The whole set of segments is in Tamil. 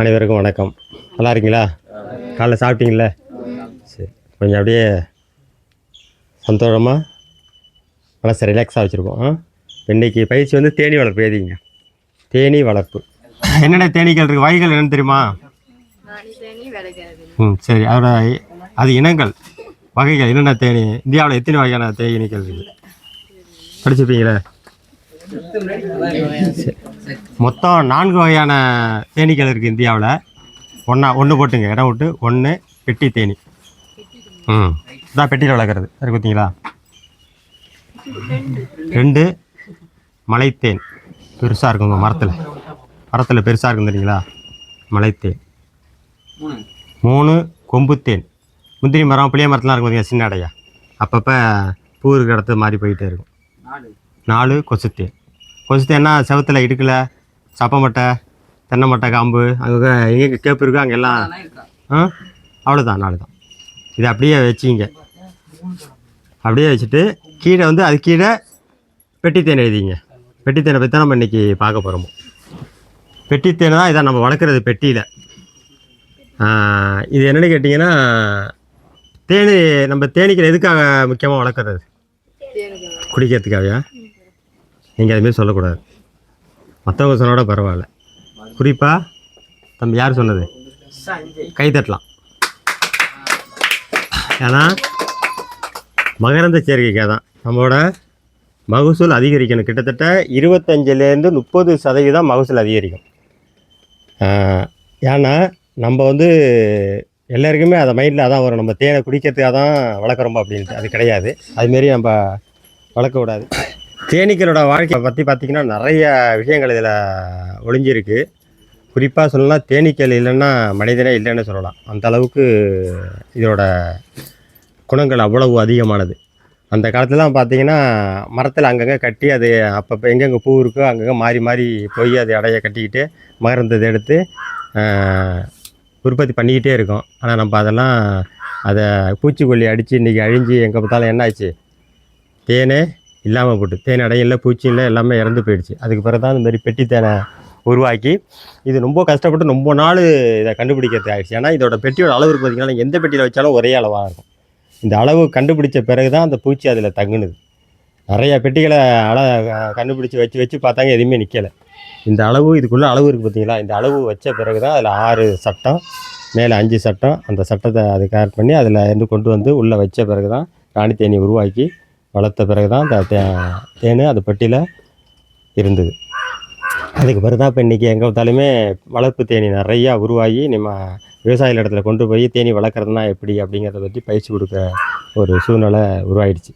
அனைவருக்கும் வணக்கம். நல்லா இருக்கீங்களா காலைல சாப்பிட்டீங்களா? சரி கொஞ்சம் அப்படியே சந்தோஷமாக மனசை ரிலாக்ஸாக வச்சுருக்கோம். ஆ? இன்னைக்கு பயிற்சி வந்து தேனி வளர்ப்பு எழுதிங்க தேனி வளர்ப்பு. என்னென்ன தேனீக்கள் இருக்குது வகைகள் என்னன்னு தெரியுமா? ம் சரி அதோட அது இனங்கள் வகைகள் என்னென்ன தேனி? இந்தியாவில் எத்தனை வகையான தேனீக்கள் இருக்குது படிச்சிருப்பீங்களே? சரி. மொத்தம் நான்கு வகையான தேனீக்கள் இருக்குது இந்தியாவில். ஒன்றா ஒன்று போட்டுங்க. இடம் விட்டு ஒன்று பெட்டி தேனி. ம். இதான் பெட்டியில் வளர்க்குறது. சரி பார்த்தீங்களா ரெண்டு மலைத்தேன். பெருசாக இருக்குங்க மரத்தில். மரத்தில் பெருசாக இருக்கும் தெரியுங்களா? மலைத்தேன். மூணு கொம்புத்தேன். முந்திரி மரம் புளிய மரத்துலாம் இருக்கும் பார்த்தீங்க சின்ன அடையா. அப்பப்போ பூ இருக்கிற மாறி போயிட்டே இருக்கும். நாலு கொசுத்தேன். கொசுத்தேன்னா செவத்தில் இடுக்கலை? சப்பமட்டை தென்னை மட்டை காம்பு அங்கே எங்கே கேப்பு இருக்கோ அங்கெல்லாம் ஆ? அவ்வளோதான் நாலு தான் இதை அப்படியே வச்சிங்க அப்படியே வச்சுட்டு கீழே வந்து அது கீழே பெட்டித்தேன் எழுதிங்க. பெட்டித்தேனை பற்றி தான் நம்ம இன்றைக்கி பார்க்க போகிறோம் பெட்டித்தேனை தான் இதான் நம்ம வளர்க்குறது பெட்டியில். இது என்னென்னு கேட்டிங்கன்னா தேனி நம்ம தேனீக்கள் எதுக்காக முக்கியமாக வளர்க்குறது? குடிக்கிறதுக்காகவே குடிக்கிறதுக்காகயா? நீங்கள் அதுமாரி சொல்லக்கூடாது. மற்றவங்க சொன்னோட பரவாயில்ல. குறிப்பாக தம்பி யார் சொன்னது? கை தட்டலாம். ஏன்னா மகரந்த சேர்க்கைக்காக தான். நம்மளோட மகசூல் அதிகரிக்கணும். கிட்டத்தட்ட இருபத்தஞ்சிலேருந்து முப்பது சதவீதம் மகசூல் அதிகரிக்கும். ஏன்னா நம்ம வந்து எல்லாருக்குமே அதை மைண்டில் அதான் வரும். நம்ம தேனை குடிக்கிறதுக்காக தான் வளர்க்குறோம் அப்படின்ட்டு. அது கிடையாது. அதுமாரி நம்ம வளர்க்கக்கூடாது. தேனீக்களோட வாழ்க்கையை பற்றி பார்த்திங்கன்னா நிறைய விஷயங்கள் இதில் ஒளிஞ்சிருக்கு. குறிப்பாக சொல்லலாம் தேனீக்கள் இல்லைன்னா மனிதனே இல்லைன்னு சொல்லலாம். அந்த அளவுக்கு இதோட குணங்கள் அவ்வளவு அதிகமானது. அந்த காலத்துலலாம் பார்த்தீங்கன்னா மரத்தில் அங்கங்கே கட்டி அது அப்பப்போ எங்கெங்கே பூ இருக்கோ அங்கங்கே மாறி மாறி போய் அது அடைய கட்டிக்கிட்டு மகரந்தத்தை எடுத்து உற்பத்தி பண்ணிக்கிட்டே இருக்கோம். ஆனால் நம்ம அதெல்லாம் அதை பூச்சிக்கொல்லி அடித்து இன்றைக்கி அழிஞ்சு எங்கே பார்த்தாலும் என்ன ஆச்சு தேனே இல்லாமல் போட்டு. தேன் அடையும் இல்லை பூச்சி இல்லை எல்லாமே இறந்து போயிடுச்சு. அதுக்கு பிறகு தான் இந்தமாதிரி பெட்டி தேனை உருவாக்கி இது ரொம்ப கஷ்டப்பட்டு ரொம்ப நாள் இதை கண்டுபிடிக்கிறது ஆகிடுச்சு ஏன்னா இதோட பெட்டியோட அளவு இருக்கு பார்த்தீங்கன்னா எந்த பெட்டியில் வச்சாலும் ஒரே அளவாக இருக்கும். இந்த அளவு கண்டுபிடிச்ச பிறகு தான் அந்த பூச்சி அதில் தங்குனுது. நிறைய பெட்டிகளை அள கண்டுபிடிச்சி வச்சு வச்சு பார்த்தாங்க எதுவுமே நிற்கலை இந்த அளவு இதுக்குள்ளே அளவு இருக்குது பார்த்தீங்களா இந்த அளவு வச்ச பிறகு தான் அதில் ஆறு சட்டம் மேலே அஞ்சு சட்டம் அந்த சட்டத்தை அது கேர் பண்ணி அதில் இருந்து கொண்டு வந்து உள்ளே வச்ச பிறகு தான் ராணி தேனி உருவாக்கி வளர்த்த பிறகு தான் அந்த தே தேன் அது பெட்டியில் இருந்தது. அதுக்கு பிறகு தான் இப்போ இன்றைக்கி எங்கே பார்த்தாலுமே வளர்ப்பு தேனி நிறையா உருவாகி நம்ம விவசாயிகள் இடத்துல கொண்டு போய் தேனி வளர்க்குறதுனா எப்படி அப்படிங்கிறத பற்றி பயிற்சி கொடுக்க ஒரு சூழ்நிலை உருவாயிடுச்சு.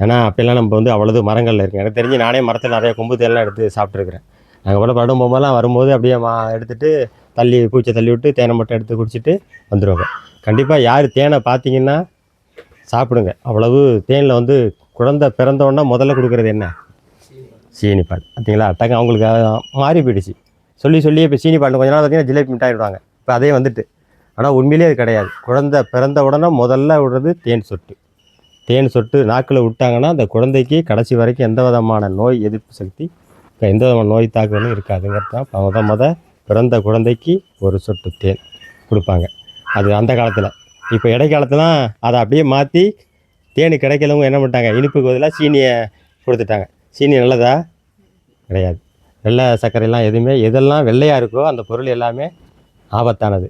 ஏன்னா அப்போல்லாம் நம்ம வந்து அவ்வளவு மரங்களில் இருக்கு எனக்கு தெரிஞ்சு நானே மரத்தில் நிறைய கொம்பு தேனெலாம் எடுத்து சாப்பிட்ருக்குறேன் நாங்கள் கூட படம் போகும்போதெல்லாம் வரும்போது அப்படியே மா எடுத்துகிட்டு தள்ளி பூச்சை தள்ளி விட்டு தேனை மட்டும் எடுத்து குடிச்சிட்டு வந்துடுவாங்க கண்டிப்பாக யார் தேனை பார்த்தீங்கன்னா சாப்பிடுங்க. அவ்வளவு தேனில் வந்து குழந்தை பிறந்தோன்னா முதல்ல கொடுக்குறது என்ன? சீனி பால். பார்த்தீங்களா? அட்டாங்க அவங்களுக்கு மாறி போயிடுச்சு. சொல்லி சொல்லி இப்போ சீனி பால் கொஞ்ச நாள் பார்த்தீங்கன்னா ஜிலேபி மிட்டாய் விடுவாங்க. இப்போ அதே வந்துட்டு. ஆனால் உண்மையிலேயே அது கிடையாது. குழந்தை பிறந்த உடனே முதல்ல விடுறது தேன் சொட்டு. தேன் சொட்டு நாக்கில் விட்டாங்கன்னா அந்த குழந்தைக்கு கடைசி வரைக்கும் எந்த விதமான நோய் எதிர்ப்பு சக்தி எந்த விதமான நோய் தாக்குதலும் இருக்காதுங்கிறது தான். முத முத பிறந்த குழந்தைக்கு ஒரு சொட்டு தேன் கொடுப்பாங்க. அது அந்த காலத்தில். இப்போ இடைக்காலத்துலாம் அதை அப்படியே மாற்றி தேனி கிடைக்கலவங்க என்ன பண்ணிட்டாங்க? இனிப்புக்கு பதிலாக சீனியை கொடுத்துட்டாங்க. சீனி நல்லதா? கிடையாது. வெள்ளை சர்க்கரைலாம் எதுவுமே எதெல்லாம் வெள்ளையாக இருக்கோ அந்த பொருள் எல்லாமே ஆபத்தானது.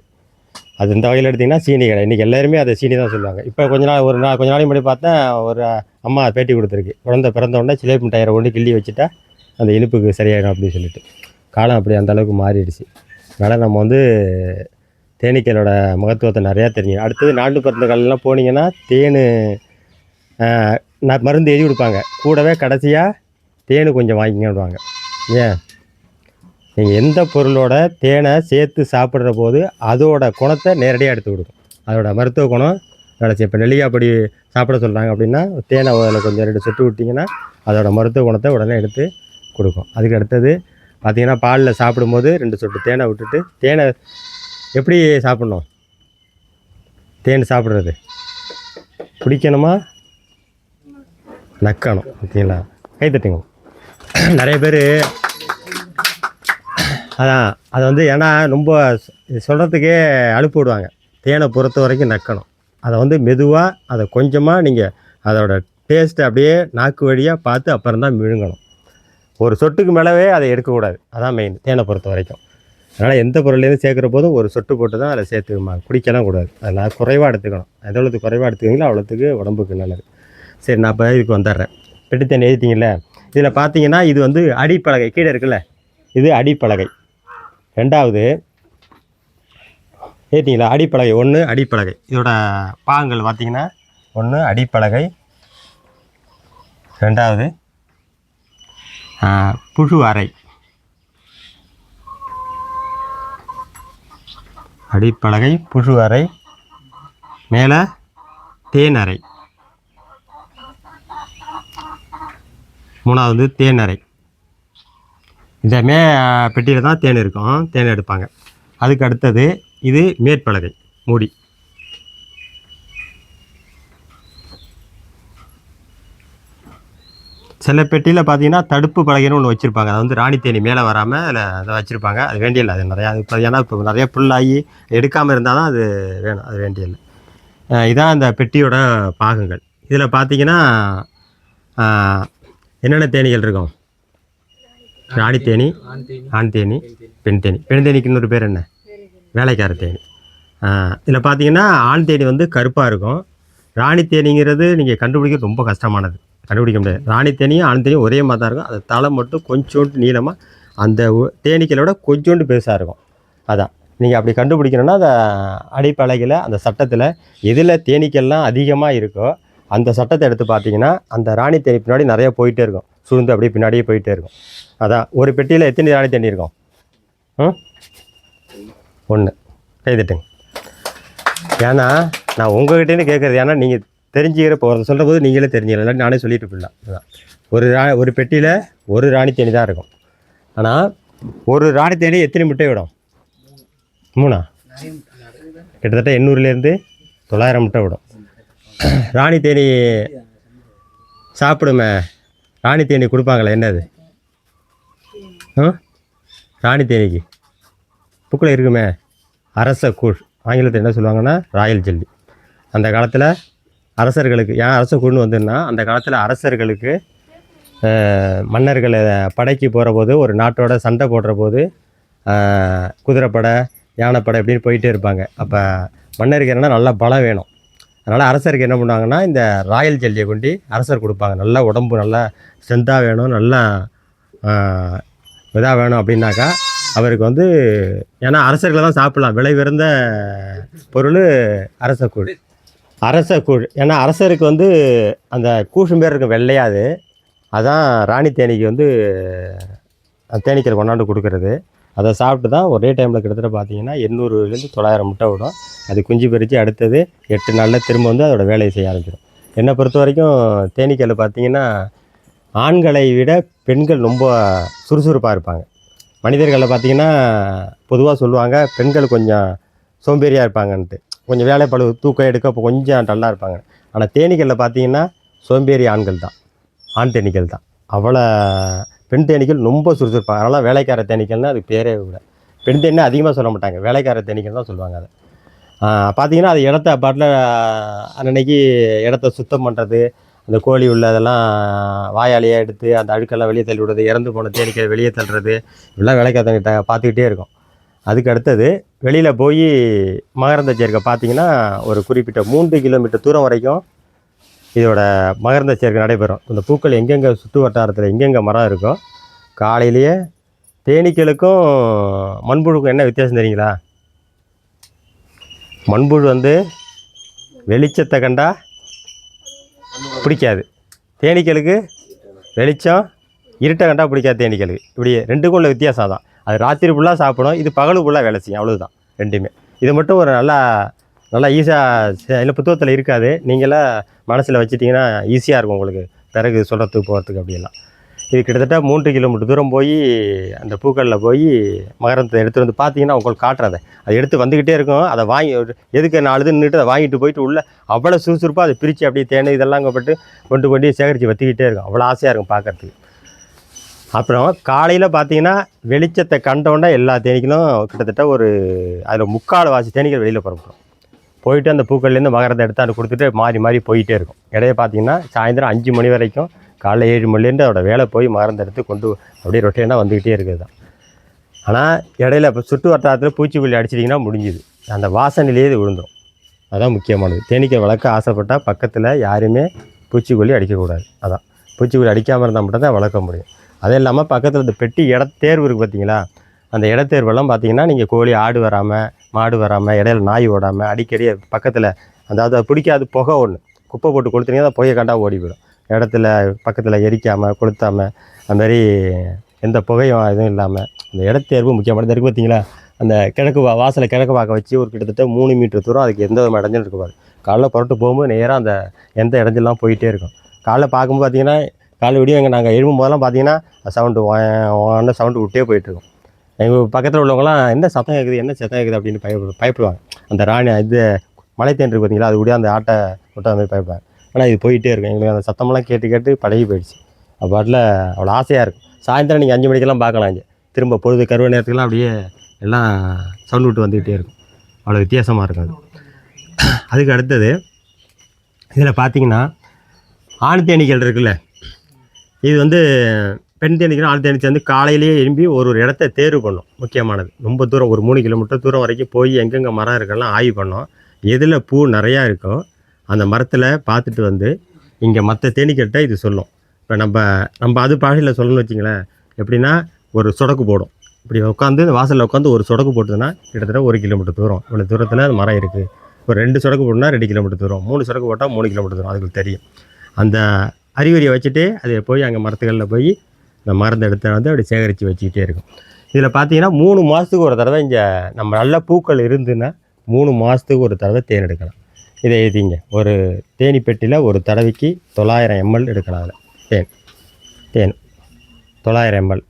அது இந்த வகையில் எடுத்திங்கன்னா சீனி கடை. இன்றைக்கி எல்லாருமே அதை சீனி தான் சொல்லுவாங்க. இப்போ கொஞ்ச நாள் ஒரு நாள் கொஞ்ச நாளைக்கு முன்னாடி பார்த்தேன் ஒரு அம்மா பேட்டி கொடுத்துருக்கு. குழந்தை பிறந்த உடனே சிலேபி மிட்டாயிரை ஒன்று கிள்ளி வச்சுட்டா அந்த இனிப்புக்கு சரியாயிடும் அப்படின்னு சொல்லிட்டு. காலம் அப்படி அந்த அளவுக்கு மாறிடுச்சு. அதனால் நம்ம வந்து தேனீக்களோட மகத்துவத்தை நிறையா தெரியும் அடுத்தது நாட்டு மருந்துகள்லாம் போனீங்கன்னா தேன் நான் மருந்து எழுதி கொடுப்பாங்க. கூடவே கடைசியாக தேன் கொஞ்சம் வாங்கிக்கிடுவாங்க ஏன்? நீங்கள் எந்த பொருளோட தேனை சேர்த்து சாப்பிட்ற போது அதோட குணத்தை நேரடியாக எடுத்து கொடுக்கும். அதோட மருத்துவ குணம் கடைசி இப்போ நெல்லிக்காப்படி சாப்பிட சொல்கிறாங்க அப்படின்னா தேனை அதில் கொஞ்சம் ரெண்டு சொட்டு விட்டிங்கன்னா அதோட மருத்துவ குணத்தை உடனே எடுத்து கொடுக்கும். அதுக்கு அடுத்தது பார்த்தீங்கன்னா பாலில் சாப்பிடும்போது ரெண்டு சொட்டு தேனை விட்டுட்டு தேனை எப்படி சாப்பிட்ணும்? தேன் சாப்பிட்றது. குடிக்கணுமா? நக்கணும் ஓகேங்களா? கை தட்டுங்க. நிறைய பேர் அதான் அது வந்து ஏன்னா ரொம்ப சொல்கிறதுக்கே அலுப்பு விடுவாங்க. தேனை பொறுத்த வரைக்கும் நக்கணும். அதை வந்து மெதுவாக அதை கொஞ்சமாக நீங்கள் அதோட டேஸ்ட்டை அப்படியே நாக்கு வழியாக பார்த்து அப்புறம் தான் விழுங்கணும் ஒரு சொட்டுக்கு மேலவே அதை எடுக்கக்கூடாது. அதான் மெயின் தேனை பொறுத்த வரைக்கும். அதனால் எந்த பொருள்லேருந்து சேர்க்குற போதும் ஒரு சொட்டு போட்டு தான் அதை சேர்த்துக்கமா குடிக்கலாம் கூடாது. அதனால் குறைவாக எடுத்துக்கணும். எவ்வளோத்துக்கு குறைவாக எடுத்துக்கிங்களோ அவ்வளோத்துக்கு உடம்புக்கு நல்லது. சரி நான் இப்போ இதுக்கு வந்துடுறேன். பெட்டி தேன் இதில் பார்த்தீங்கன்னா இது வந்து அடிப்பலகை. கீழே இருக்குல்ல? இது அடிப்பலகை. ரெண்டாவது ஏற்றிங்களா அடிப்பலகை. ஒன்று அடிப்பலகை. இதோட பாகங்கள் பார்த்தீங்கன்னா ஒன்று அடிப்பலகை. ரெண்டாவது புழு அறை. அடிப்பலகை புழு அறை. மேலே தேன் அறை. மூணாவது தேன் அறை இந்த மே பெட்டியில் தான் தேன் இருக்கும். தேன் எடுப்பாங்க. அதுக்கு அடுத்தது இது மேற்பலகை மூடி. சில பெட்டியில் பார்த்தீங்கன்னா தடுப்பு பலகைன்னு ஒன்று வச்சுருப்பாங்க. அது வந்து ராணி தேனி மேலே வராமல் அதில் அதை வச்சுருப்பாங்க. அது வேண்டியதில்லை அது நிறையா அது இப்போ ஏன்னா இப்போ நிறைய புல்லாகி எடுக்காமல் இருந்தால் தான் அது வேணும். அது வேண்டியதில்லை இதான் அந்த பெட்டியோட பாகங்கள். இதில் பார்த்தீங்கன்னா என்னென்ன தேனிகள் இருக்கும்? ராணி தேனி ஆண் தேனி பெண் தேனி. பெண் தேனிக்கு இன்னொரு பேர் என்ன? வேலைக்கார தேனி. இதில் பார்த்தீங்கன்னா ஆண் தேனி வந்து கருப்பாக இருக்கும். ராணி தேனிங்கிறது நீங்கள் கண்டுபிடிக்க ரொம்ப கஷ்டமானது. கண்டுபிடிக்க முடியாது. ராணி தேனியும் ஆண் தேனியும் ஒரே மாதிரி தான் இருக்கும். அது தலை மட்டும் கொஞ்சோண்டு நீளமாக அந்த ஒ- தேனீக்களோட கொஞ்சோண்டு பெருசாக இருக்கும். அதான். நீங்கள் அப்படி கண்டுபிடிக்கணும்னா அந்த அடிப்பலகையில் அந்த சட்டத்தில் எதில் தேனீக்கள்லாம் அதிகமாக இருக்கோ அந்த சட்டத்தை எடுத்து பார்த்தீங்கன்னா அந்த ராணி தேனி பின்னாடி நிறையா போயிட்டே இருக்கும். சுருந்து அப்படியே பின்னாடியே போயிட்டே இருக்கும். அதான் ஒரு பெட்டியில் எத்தனை ராணி தேனி இருக்கும்? ம்? ஒன்று கைதட்டுங்க ஏன்னா நான் உங்ககிட்டேருந்து கேட்குறது ஏன்னா நீங்கள் தெரிஞ்சுக்கிற போகிறத சொல்கிற போது நீங்களே தெரிஞ்சுக்கலாம் நானே சொல்லிட்டு போயிடலாம். அதான். ஒரு ரா ஒரு பெட்டியில் ஒரு ராணி தேனி தான் இருக்கும். ஆனால் ஒரு ராணி தேனி எத்தனை முட்டை விடும்? மூணா? கிட்டத்தட்ட எண்ணூறுலேருந்து தொள்ளாயிரம் முட்டை விடும். ராணி தேனி சாப்பிடுமே. ராணி தேனி கொடுப்பாங்களே என்னது? ஆ? ராணி தேனிக்கு. புக்கில் இருக்குமே. அரச கூழ். ஆங்கிலத்தில் என்ன சொல்லுவாங்கன்னா ராயல் ஜெல்லி. அந்த காலத்தில் அரசர்களுக்கு ஏன் அரச கூழ்னு வந்துன்னா அந்த காலத்தில் அரசர்களுக்கு மன்னர்களை படைக்கு போகிற போது ஒரு நாட்டோட சண்டை போடுற போது குதிரைப்படை யானைப்படை இப்படின்னு போயிட்டே இருப்பாங்க. அப்போ மன்னருக்கு என்னன்னா நல்ல பலம் வேணும். அதனால் அரசருக்கு என்ன பண்ணுவாங்கன்னா இந்த ராயல் ஜெல்லியை கொண்டு அரசர் கொடுப்பாங்க. நல்லா உடம்பு நல்லா ஸ்ட்ரென்த்தாக வேணும் நல்லா இதாக வேணும் அப்படின்னாக்கா அவருக்கு வந்து ஏன்னா அரசர்களை தான் சாப்பிடலாம். விலை உயர்ந்த பொருள் அரச கூழ். அரச கூழ். ஏன்னா அரசருக்கு வந்து அந்த கூஷும் பேர் இருக்கும் வெள்ளையாது அதான் ராணி தேனிக்கு வந்து அந்த தேனீக்கள் கொடுக்கறது. அதை சாப்பிட்டு தான் ஒரே டைமில் கிட்டத்தட்ட பார்த்தீங்கன்னா எண்ணூறுலேருந்து தொள்ளாயிரம் முட்டை விடும். அது குஞ்சு பறித்து அடுத்தது எட்டு நாளில் திரும்ப வந்து அதோட வேலையை செய்ய ஆரம்பிச்சிடும். என்னை பொறுத்த வரைக்கும் தேனீக்கள் பார்த்தீங்கன்னா ஆண்களை விட பெண்கள் ரொம்ப சுறுசுறுப்பாக இருப்பாங்க. மனிதர்களில் பார்த்தீங்கன்னா பொதுவாக சொல்லுவாங்க பெண்கள் கொஞ்சம் சோம்பேறியாக இருப்பாங்கன்ட்டு. கொஞ்சம் வேலைப்பளு தூக்கம் எடுக்க இப்போ கொஞ்சம் டல்லாக இருப்பாங்க. ஆனால் தேனீக்களில் பார்த்தீங்கன்னா சோம்பேறி ஆண்கள் தான். ஆண் தேனீக்கள் தான். அவ்வளோ பெண் தேனீக்கள் ரொம்ப சுறுசுறுப்பாங்க அதனால் வேலைக்கார தேனீக்கள்னு அது பேரே விட பெண் தேனி அதிகமாக சொல்ல மாட்டாங்க. வேலைக்கார தேனீக்கள் தான் சொல்லுவாங்க அதை. பார்த்தீங்கன்னா அது இடத்த பாட்டில் அன்னன்னைக்கு இடத்த சுத்தம் பண்ணுறது அந்த கோழி உள்ளதெல்லாம் வாயாலேயே எடுத்து அந்த அழுக்கெல்லாம் வெளியே தள்ளி விடுறது இறந்து போன தேனீக்களை வெளியே தள்ளுறது இப்படிலாம் வேலைக்காரங்கிட்ட பார்த்துக்கிட்டே இருக்கும். அதுக்கு அடுத்தது வெளியில் போய் மகரந்த சேர்க்கை பார்த்தீங்கன்னா ஒரு குறிப்பிட்ட மூன்று கிலோமீட்டர் தூரம் வரைக்கும் இதோட மகர்ந்த சேர்க்கை நடைபெறும். இந்த பூக்கள் எங்கெங்கே சுற்று வட்டாரத்தில் எங்கெங்கே மரம் இருக்கோ காலையிலேயே தேனீக்களுக்கும் மண்புழுக்கும் என்ன வித்தியாசம் தெரியுங்களா? மண்புழு வந்து வெளிச்சத்தை கண்டா பிடிக்காது. தேனீக்களுக்கு வெளிச்சம் இருட்டை கண்டா பிடிக்காது தேனீக்களுக்கு. இப்படி ரெண்டுக்கும் உள்ள வித்தியாசம் தான் அது ராத்திரி ஃபுல்லாக சாப்பிடும் இது பகல் ஃபுல்லாக வேலை செய்யும் அவ்வளோதான் ரெண்டுமே. இது மட்டும் ஒரு நல்லா நல்லா ஈஸியாக இல்லை புத்தகத்தில் இருக்காது. நீங்களாம் மனசில் வச்சிட்டிங்கன்னா ஈஸியாக இருக்கும் உங்களுக்கு. பிறகு சொல்கிறதுக்கு போகிறதுக்கு அப்படியெல்லாம். இது கிட்டத்தட்ட மூன்று கிலோமீட்டர் தூரம் போய் அந்த பூக்களில் போய் மகரத்தை எடுத்துகிட்டு வந்து பார்த்தீங்கன்னா உங்களுக்கு காட்டுறதை அது. எடுத்து வந்துக்கிட்டே இருக்கும். அதை வாங்கி எதுக்கு நான் அழுதுன்னுட்டு அதை வாங்கிட்டு போயிட்டு உள்ளே அவ்வளோ சுறுசுறுப்பாக அதை பிரித்து அப்படியே தேனை இதெல்லாம் அங்கே போட்டு கொண்டு கொண்டு சேகரித்து வற்றிக்கிட்டே இருக்கும். அவ்வளோ ஆசையாக இருக்கும் பார்க்குறதுக்கு. அப்புறம் காலையில் பார்த்தீங்கன்னா வெளிச்சத்தை கண்டோன்னே எல்லா தேனீக்களும் கிட்டத்தட்ட ஒரு அதில் முக்கால் வாசி தேனீக்கள் வெளியில் புறப்படும். போயிட்டு அந்த பூக்கள்லேருந்து மகரத்தை எடுத்து அதை கொடுத்துட்டு மாறி மாறி போயிட்டே இருக்கும். இடையே பார்த்தீங்கன்னா சாயந்தரம் அஞ்சு மணி வரைக்கும் காலைல ஏழு மணிலேருந்து அதோட வேலை போய் மகரந்த எடுத்து கொண்டு அப்படியே ரொட்டேனாக வந்துக்கிட்டே இருக்குது தான். ஆனால் இடையில இப்போ சுற்று வட்டாரத்தில் பூச்சிக்கொல்லி அடிச்சிட்டிங்கன்னா முடிஞ்சுது. அந்த வாசனையிலேயே இது விழுந்துடும் அதுதான் முக்கியமானது. தேனீக்கை வளர்க்க ஆசைப்பட்டால் பக்கத்தில் யாருமே பூச்சிக்கொல்லி அடிக்கக்கூடாது. அதான். பூச்சிக்கொல்லி அடிக்காமல் இருந்தால் மட்டும்தான் வளர்க்க முடியும். அதே இல்லாமல் பக்கத்தில் இந்த பெட்டி இடத்தேர்வு இருக்குது பார்த்தீங்களா அந்த இடத்தேர்வெல்லாம் பார்த்தீங்கன்னா நீங்கள் கோழி ஆடு வராமல் மாடு வராமல் இடையில நாய் ஓடாமல் அடிக்கடி பக்கத்தில் அதாவது அது பிடிக்காது புகை ஒன்று குப்பை போட்டு கொளுத்துனீங்கன்னா அந்த புகையை கண்டா ஓடி போயிடும். இடத்துல பக்கத்தில் எரிக்காமல் கொளுத்தாமல் அது எந்த புகையும் எதுவும் இல்லாமல் அந்த இடத்தேர்வு முக்கியமானது இருக்குது பார்த்தீங்களா அந்த கிழக்கு வா வாசலை கிழக்கு பார்க்க வச்சு ஒரு கிட்டத்தட்ட மூணு மீட்டர் தூரம் அதுக்கு எந்த விதமாக இடைஞ்சலும் இருக்காது காலைல புரட்டு போகும்போது நேராக அந்த எந்த இடஞ்செல்லாம் போயிட்டே இருக்கும். காலைல பார்க்கும்போது பார்த்தீங்கன்னா காலை விடிய எங்கள் நாங்கள் எழும்பும் போதெல்லாம் பார்த்தீங்கன்னா சவுண்டு ஒன்று சவுண்டு விட்டே போயிட்டுருக்கோம் எங்கள் பக்கத்தில் உள்ளவங்களாம் என்ன சத்தம் கேட்குது என்ன சத்தம் கேட்குது அப்படின்னு பயப்படு பயப்படுவாங்க. அந்த ராணி இது மலை தேன்று பார்த்தீங்களா அது கூட அந்த ஆட்டை விட்டு அந்த மாதிரி பயப்படுவாங்க. ஆனால் இது போயிட்டே இருக்கும். எங்களுக்கு அந்த சத்தமெல்லாம் கேட்டு கேட்டு பழகி போயிடுச்சு. அப்பாட்டில் அவ்வளோ ஆசையாக இருக்கும். சாயந்தரம் நீங்கள் அஞ்சு மணிக்கெல்லாம் பார்க்கலாம் இங்கே. திரும்ப பொழுது கருவ நேரத்துக்குலாம் அப்படியே எல்லாம் சவுண்ட் விட்டு வந்துக்கிட்டே இருக்கும். அவ்வளோ வித்தியாசமாக இருக்கும் அது அதுக்கு அடுத்தது இதில் பார்த்தீங்கன்னா ஆண் தேனீக்கள் இருக்குல்ல? இது வந்து பெண் தேனீக்கள் ஆண் தேனீச்சி வந்து காலையிலேயே எழும்பி ஒரு ஒரு இடத்த தேர்வு பண்ணும். முக்கியமானது. ரொம்ப தூரம் ஒரு மூணு கிலோமீட்டர் தூரம் வரைக்கும் போய் எங்கெங்கே மரம் இருக்கெல்லாம் ஆய்வு பண்ணோம். எதில் பூ நிறையா இருக்கோ அந்த மரத்தில் பார்த்துட்டு வந்து இங்கே மற்ற தேனீக்கிட்ட இது சொல்லும். இப்போ நம்ம நம்ம அது பாஷையில் சொல்லணும்னு வச்சிங்களேன். எப்படின்னா ஒரு சொடக்கு போடும். இப்படி உட்காந்து வாசலில் உட்காந்து ஒரு சொடக்கு போட்டுதுன்னா கிட்டத்தட்ட ஒரு கிலோமீட்டர் தூரம். இவ்வளோ தூரத்தில் அந்த மரம் இருக்குது ஒரு ரெண்டு சொடக்கு போட்டுனா ரெண்டு கிலோமீட்டர் தூரம். மூணு சொடக்கு போட்டால் மூணு கிலோமீட்டர் தூரம். அதுக்கு தெரியும். அந்த அறிகுறியை வச்சுட்டு அது போய் அங்கே மரத்துகளில் போய் இந்த மருந்து எடுத்து வந்து அப்படி சேகரித்து வச்சுக்கிட்டே இருக்கும். இதில் பார்த்தீங்கன்னா மூணு மாதத்துக்கு ஒரு தடவை இங்கே நம்ம நல்ல பூக்கள் இருந்துன்னா மூணு மாதத்துக்கு ஒரு தடவை தேன் எடுக்கலாம். இதை எழுதிங்க ஒரு தேனி பெட்டியில் ஒரு தடவைக்கு தொள்ளாயிரம் எம்எல் எடுக்கலாம் அதில். தேன். தேன். தொள்ளாயிரம் எம்எல்.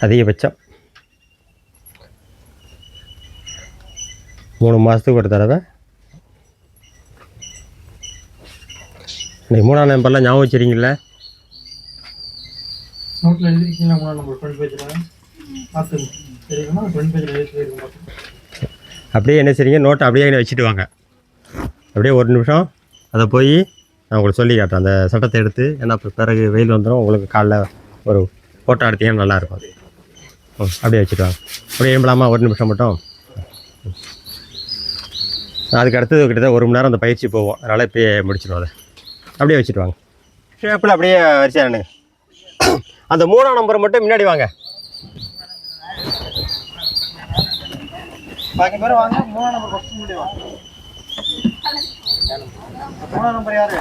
அதிகபட்சம் மூணு மாதத்துக்கு ஒரு தடவை இன்னைக்கு மூணாம் நம்பர்லாம் ஞாபகம் வச்சுருக்கீங்களா நோட்டில் எழுதிருக்கீங்களா? மூணாம் நம்பர் ஃப்ரண்ட் பேஜில் பார்த்து தெரியுமா? ஃப்ரண்ட் பேஜில் எழுதி அப்படியே என்ன செய்றீங்க? நோட்டை அப்படியே இங்கே வச்சுட்டு வாங்க. அப்படியே ஒரு நிமிஷம். அதை போய் நான் உங்களுக்கு சொல்லி காட்டுறேன். அந்த சட்டத்தை எடுத்து ஏன்னா பிறகு வெயில் வந்துடும் உங்களுக்கு காலைல ஒரு ஃபோட்டோ எடுத்தீங்கன்னா நல்லாயிருக்கும் அது. அப்படியே வச்சுட்டு வாங்க. அப்படியே எழும்பலாமா? ஒரு நிமிஷம் மட்டும். அதுக்கு அடுத்தது கிட்டத்தட்ட ஒரு மணி நேரம் அந்த பயிற்சி போவோம் அதனால் இப்பயே முடிச்சிடும் அதை. அப்படியே வச்சுட்டு வாங்க ஷேப்பில் அப்படியே வரிசையா நின்னுங்க. அந்த மூணாம் நம்பர் மட்டும் முன்னாடி வாங்க. பாக்கி பேர் வாங்க மூணாம் நம்பர் முன்னாடி வாங்க. மூணாம் நம்பர் யாரு?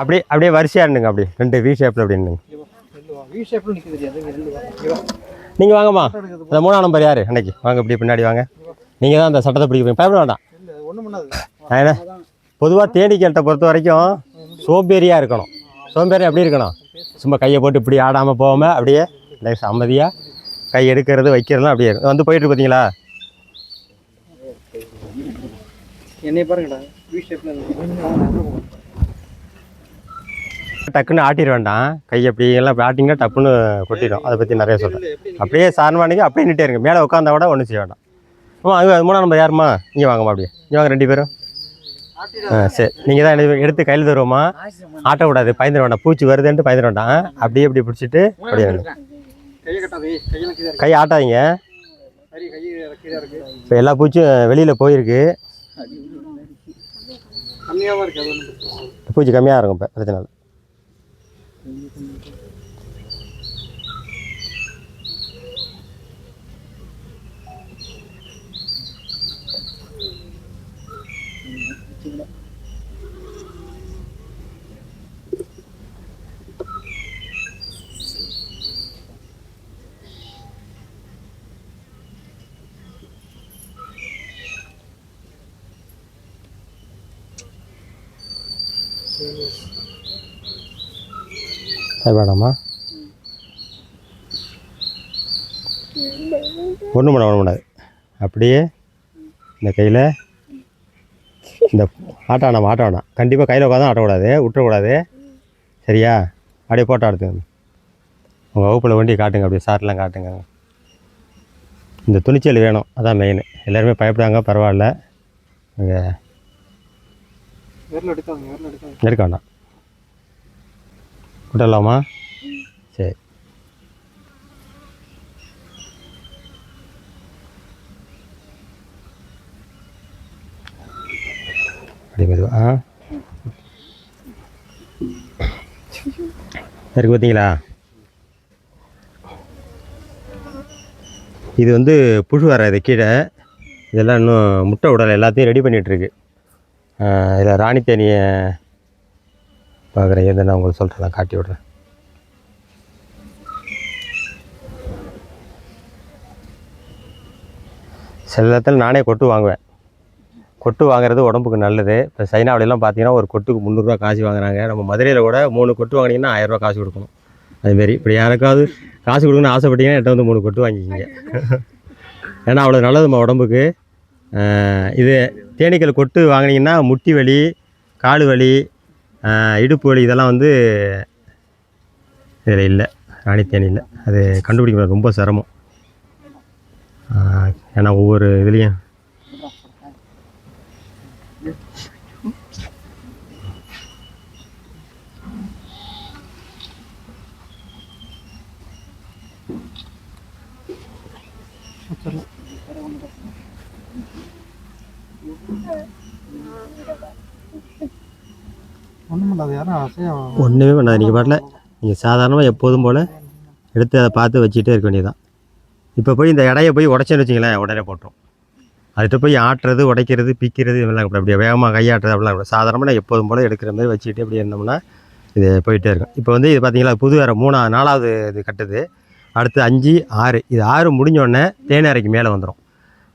அப்படியே அப்படியே வரிசையாக இருந்துங்க அப்படியே. ரெண்டு வி ஷேப்பில் அப்படி வி ஷேப்பில் வா. நீங்கள் வாங்கம்மா. அந்த மூணாம் நம்பர் யார்? அன்னைக்கு. வாங்க இப்படி பின்னாடி வாங்க. நீங்கள் தான் அந்த சட்டத்தை பிடிக்க பயப்பட வேண்டாம். இல்ல ஒன்றும் பண்ணாது என்ன? பொதுவாக தேனீக்கள்கிட்ட பொறுத்த வரைக்கும் சோம்பேறியாக இருக்கணும். சோம்பேறி எப்படி இருக்கணும்? சும்மா கையை போட்டு இப்படி ஆடாமல் போகாமல் அப்படியே லேசா அமைதியாக கை எடுக்கிறது வைக்கிறதுலாம் அப்படியே. வந்து போயிட்டு பார்த்தீங்களா பாருங்கடா டக்குன்னு ஆட்டிட வேண்டாம். கை அப்படி எல்லாம் ஆட்டிங்கன்னா டப்புன்னு கொட்டிடும். அதை பற்றி நிறைய சொல்கிறேன் அப்படியே சாரமானிக்கு அப்படியே நிட்டே இருங்க. மேலே உட்காந்தா கூட ஒன்றும் செய்ய வேண்டாம். ஆமாம் அது மூணாம் நம்பர் யாரும்மா? இங்கே வாங்கம்மா அப்படியே. இங்கே வாங்க ரெண்டு பேரும். ஆ சரி. நீங்கள் தான் எடுத்து- எடுத்து கையில் தருவோமா? ஆட்டக்கூடாது பயந்துட வேண்டாம். பூச்சி வருதுன்ட்டு பயந்துட வேண்டாம். அப்படியே இப்படி பிடிச்சிட்டு அப்படியே கை ஆட்டாதீங்க. இப்போ எல்லா பூச்சும் வெளியில் போயிருக்கு. பூச்சி கம்மியாக இருக்கும் இப்போ பிரச்சனை இல்லை வேணாமா ஒன்றும் பண்ண ஒன்றும் பண்ணாது அப்படியே இந்த கையில் இந்த ஆட்ட வேணாம் ஆட்ட வேணாம். கண்டிப்பாக கையில் உட்காந்து ஆட்டக்கூடாது விட்டுறக்கூடாது. சரியா? அப்படியே போட்டோ எடுத்துங்க உங்கள் வகுப்பில் வண்டி காட்டுங்க அப்படியே சார்லாம் காட்டுங்க. இந்த துணிச்சல் வேணும் அதான் மெயின் எல்லாருமே பயப்படுறாங்க பரவாயில்ல. இங்கே வேண்டாம். விடலாமா சரி. அப்படி மெதுவா ஆ? இருக்கு பார்த்தீங்களா? இது வந்து புழு வராது கீழே. இதெல்லாம் இன்னும் முட்டை உடல் எல்லாத்தையும் ரெடி பண்ணிகிட்ருக்கு இதில் ராணி தேனியை பார்க்குறேன் எது நான் உங்களுக்கு சொல்கிறேன் காட்டி விட்றேன். சில நேரத்தில் நானே கொட்டு வாங்குவேன். கொட்டு வாங்குறது உடம்புக்கு நல்லது. இப்போ சைனாவிலலாம் பார்த்தீங்கன்னா ஒரு கொட்டுக்கு முந்நூறுரூவா காசு வாங்குறாங்க. நம்ம மதுரையில் கூட மூணு கொட்டு வாங்கினீங்கன்னா ஆயிரரூவா காசு கொடுக்கணும். அதுமாரி இப்படி யாருக்காவது காசு கொடுக்கணும்னு ஆசைப்பட்டீங்கன்னா என்கிட்ட வந்து மூணு கொட்டு வாங்கிக்கிங்க. ஏன்னா அவ்வளோ நல்லதும்மா உடம்புக்கு. இது தேனீக்கள் கொட்டு வாங்கினீங்கன்னா முட்டி வலி கால் வலி இடுப்பு வலி இதெல்லாம் வந்து இதில் இல்லை. ராணி தேனியில் அது கண்டுபிடிக்கிறது ரொம்ப சிரமம். ஏன்னா ஒவ்வொரு இதுலேயும் ஒன்றுமே பண்ணாது நீங்கள் பாட்டில் நீங்கள் சாதாரணமாக எப்போதும் போல் எடுத்து அதை பார்த்து வச்சுக்கிட்டே இருக்க வேண்டியதுதான். இப்போ போய் இந்த இடையை போய் உடச்சேன்னு வச்சிங்களேன் உடனே போட்டுரும். அதுகிட்ட போய் ஆட்டுறது உடைக்கிறது பிக்கிறது இதெல்லாம் கூட அப்படியே வேகமாக கையாட்டுறது அப்படிலாம் கூட சாதாரணமாக நான் எப்போதும் போல் எடுக்கிற மாதிரி வச்சுக்கிட்டு இப்படி இருந்தோம்னா இது போயிட்டே இருக்கும். இப்போ வந்து இது பார்த்தீங்களா புது வேறு மூணா நாலாவது இது கட்டுது. அடுத்து அஞ்சு ஆறு. இது ஆறு முடிஞ்ச உடனே தேனரைக்கு மேலே வந்துடும்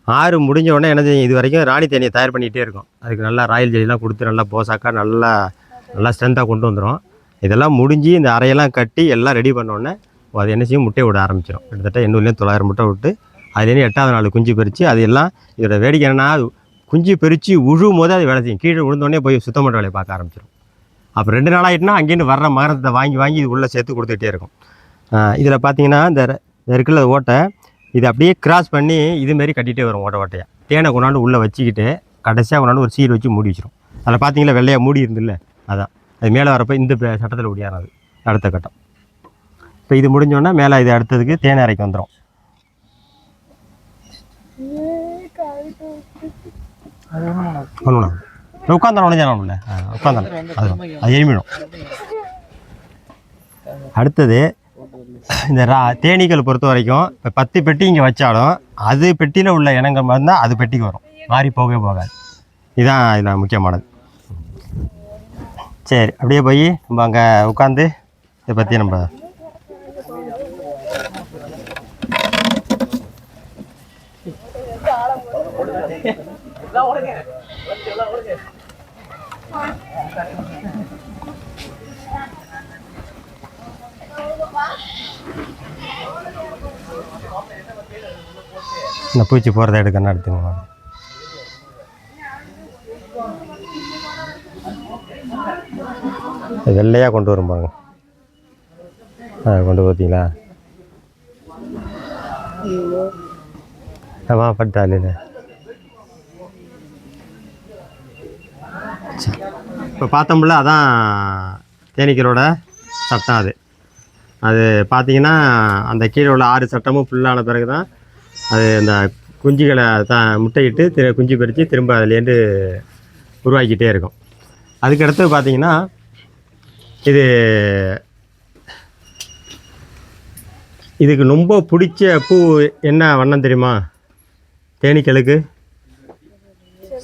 ஆறு முடிஞ்ச உடனே என்ன செய்யும் இது வரைக்கும் ராணி தேனியை தயார் பண்ணிகிட்டே இருக்கும். அதுக்கு நல்லா ராயல் ஜெல்லாம் கொடுத்து நல்லா போசாக்கா நல்லா நல்லா ஸ்ட்ரென்த்தாக கொண்டு வந்துடும் இதெல்லாம் முடிஞ்சு இந்த அறையெல்லாம் கட்டி எல்லாம் ரெடி பண்ணோடனே அது என்ன செய்யும்? முட்டையை விட ஆரம்பிச்சிடும் கிட்டத்தட்ட எண்ணூறுலேயும் தொள்ளாயிரம் முட்டை விட்டு அதுலேருந்து எட்டாவது நாள் குஞ்சு பறித்து அது எல்லாம் இதோட வேடிக்கை என்னன்னா அது குஞ்சு பறித்து உழுவும் போது அது வேலை செய்யும். கீழே விழுந்தோடனே போய் சுத்தம் பண்ணுற வேலையை பார்க்க ஆரம்பிச்சிடும் அப்போ ரெண்டு நாள் ஆகிட்டுனா அங்கேருந்து வர்ற மகரத்தை வாங்கி வாங்கி இது உள்ளே சேர்த்து கொடுத்துட்டே இருக்கும். இதில் பார்த்தீங்கன்னா இந்த ர- இந்த இருக்குல்ல ஓட்டை இது அப்படியே கிராஸ் பண்ணி இதுமாரி கட்டிகிட்டே வரும் ஓட்டை ஓட்டையாக தேனை கொண்டாந்து உள்ளே வச்சுக்கிட்டு கடைசியாக கொண்டாந்து ஒரு சீல் வச்சு மூடி வச்சிரும். அதில் பார்த்தீங்களா வெள்ளையாக மூடி இருந்துல்ல? அதான். அது மேலே வரப்போ இந்த சட்டத்தில் ஒடியாராது. அடுத்த கட்டம். இப்போ இது முடிஞ்சோடனே மேலே இது அடுத்ததுக்கு தேனை அரைக்கு வந்துடும் ஒன்று உட்காந்தான உடஞ்சானோம்ல உட்காந்தான அது அது எரிமிடும். அடுத்தது இந்த ரா தேனீக்கள் பொறுத்த வரைக்கும் இப்போ பத்து பெட்டி இங்கே வச்சாலும் அது பெட்டியில் உள்ள இனங்கள் மருந்தால் அது பெட்டிக்கு வரும். மாறி போகவே போகாது. இதுதான் இதில் முக்கியமானது. சரி அப்படியே போய் நம்ம அங்கே உட்காந்து இதை பற்றி நம்ம இந்த பூச்சி போகிறத எடுக்கணும் எடுத்துங்க? வெள்ளையாக கொண்டு வரும் பாருங்க. ஆ கொண்டு பார்த்தீங்களா ஆமா பட்டாலே இப்போ பார்த்தோம்ல அதான் தேனீக்கரோட சட்டம் அது. அது பார்த்தீங்கன்னா அந்த கீழே உள்ள ஆறு சட்டமும் ஃபுல்லான பிறகு தான் அது அந்த குஞ்சுகளை தான் முட்டையிட்டு திரு குஞ்சு பறித்து திரும்ப அதுலேருந்து உருவாக்கிட்டே இருக்கும். அதுக்கடுத்து பார்த்தீங்கன்னா இது இதுக்கு ரொம்ப பிடிச்ச பூ என்ன வண்ணம் தெரியுமா? தேனீக்களுக்கு?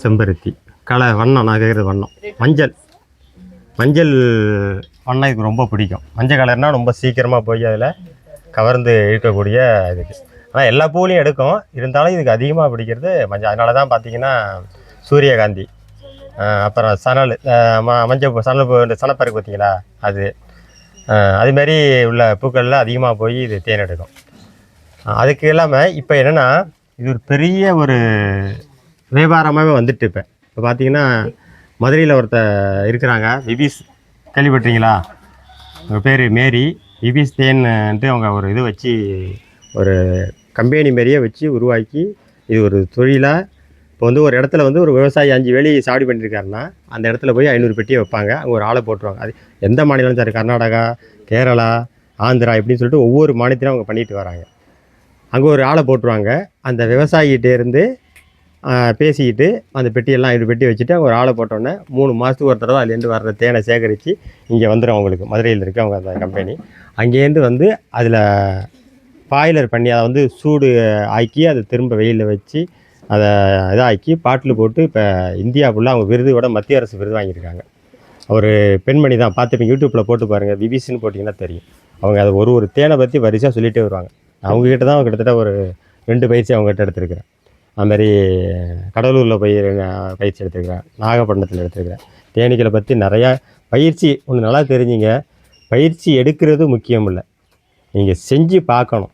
செம்பருத்தி. கலை வண்ணம் நான் கேட்குறது வண்ணம். மஞ்சள். மஞ்சள் வண்ணம் இதுக்கு ரொம்ப பிடிக்கும். மஞ்சள் கலர்னால் ரொம்ப சீக்கிரமாக போய் அதில் கவர்ந்து இழுக்கக்கூடிய இதுக்கு. ஆனால் எல்லா பூலையும் எடுக்கும். இருந்தாலும் இதுக்கு அதிகமாக பிடிக்கிறது மஞ்சள் அதனால தான் பார்த்தீங்கன்னா சூரியகாந்தி அப்புறம் சணல் ம- மஞ்சள் சணல் பூ இந்த சணப்பருக்கு பார்த்தீங்களா அது. அதுமாரி உள்ள பூக்களில் அதிகமாக போய் இது தேன் எடுக்கும். அதுக்கு இல்லாமல் இப்போ என்னென்னா இது ஒரு பெரிய ஒரு வியாபாரமாகவே வந்துட்டு இப்போ. இப்போ பார்த்தீங்கன்னா மதுரையில் ஒருத்தர் இருக்கிறாங்க விபிஸ். கேள்விப்பட்டீங்களா அவங்க பேர் மேரி. விபிஸ் தேன்ட்டு அவங்க ஒரு இது வச்சு ஒரு கம்பெனி மாரியே வச்சு உருவாக்கி இது ஒரு தொழிலாக இப்போ வந்து ஒரு இடத்துல வந்து ஒரு விவசாயி அஞ்சு வேலி சாகுபடி பண்ணியிருக்காருன்னா அந்த இடத்துல போய் ஐநூறு பெட்டியை வைப்பாங்க. அங்கே ஒரு ஆளை போட்டுருவாங்க. அது எந்த மாநிலம் சார் கர்நாடகா கேரளா ஆந்திரா இப்படின்னு சொல்லிட்டு ஒவ்வொரு மாநிலத்திலும் அவங்க பண்ணிட்டு வராங்க. அங்கே ஒரு ஆளை போட்டுருவாங்க. அந்த விவசாயிகிட்டேருந்து பேசிக்கிட்டு அந்த பெட்டியெல்லாம் ஐநூறு பெட்டி வச்சுட்டு அவங்க ஒரு ஆளை போட்டோன்னே மூணு மாதத்துக்கு ஒரு தடவை அதுலேருந்து வர்ற தேனை சேகரித்து இங்கே வந்துடும் அவங்களுக்கு. மதுரையில் இருக்குது அவங்க அந்த கம்பெனி. அங்கேருந்து வந்து அதில் பாய்லர் பண்ணி அதை வந்து சூடு ஆக்கி அதை திரும்ப வெயிலில் வச்சு அதை இதாக்கி பாட்டில் போட்டு இப்போ இந்தியா ஃபுல்லாக அவங்க விருதோட மத்திய அரசு விருது வாங்கியிருக்காங்க. ஒரு பெண்மணி தான் பார்த்துப்பீங்க யூடியூப்பில் போட்டு பாருங்கள் விபிசின்னு போட்டிங்கன்னா தெரியும். அவங்க அதை ஒரு ஒரு தேனை பற்றி வரிசையாக சொல்லிகிட்டே வருவாங்க. அவங்கக்கிட்ட தான் கிட்டத்தட்ட ஒரு ரெண்டு பயிற்சி அவங்ககிட்ட எடுத்திருக்கிறேன். அதுமாரி கடலூரில் போய் பயிற்சி எடுத்துருக்கிறேன் நாகப்பட்டினத்தில் எடுத்துருக்கிறேன். தேனீக்களை பற்றி நிறையா பயிற்சி ஒன்று நல்லா தெரிஞ்சுங்க. பயிற்சி எடுக்கிறது முக்கியம் இல்லை. நீங்கள் செஞ்சு பார்க்கணும்.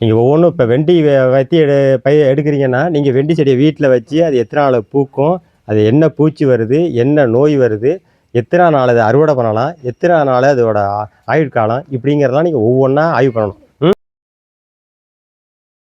நீங்கள் ஒவ்வொன்றும் இப்போ வெண்டி வ- வத்தி எடு பயிர் எடுக்கிறீங்கன்னா நீங்கள் வெண்டி செடியை வீட்டில் வச்சு அது எத்தனை நாள் பூக்கும் அது என்ன பூச்சி வருது என்ன நோய் வருது எத்தனை நாள் அதை அறுவடை பண்ணலாம் எத்தனை நாள் அதோட ஆயுட்காலம் இப்படிங்கிறதெல்லாம் நீங்கள் ஒவ்வொன்றா ஆய்வு பண்ணணும்.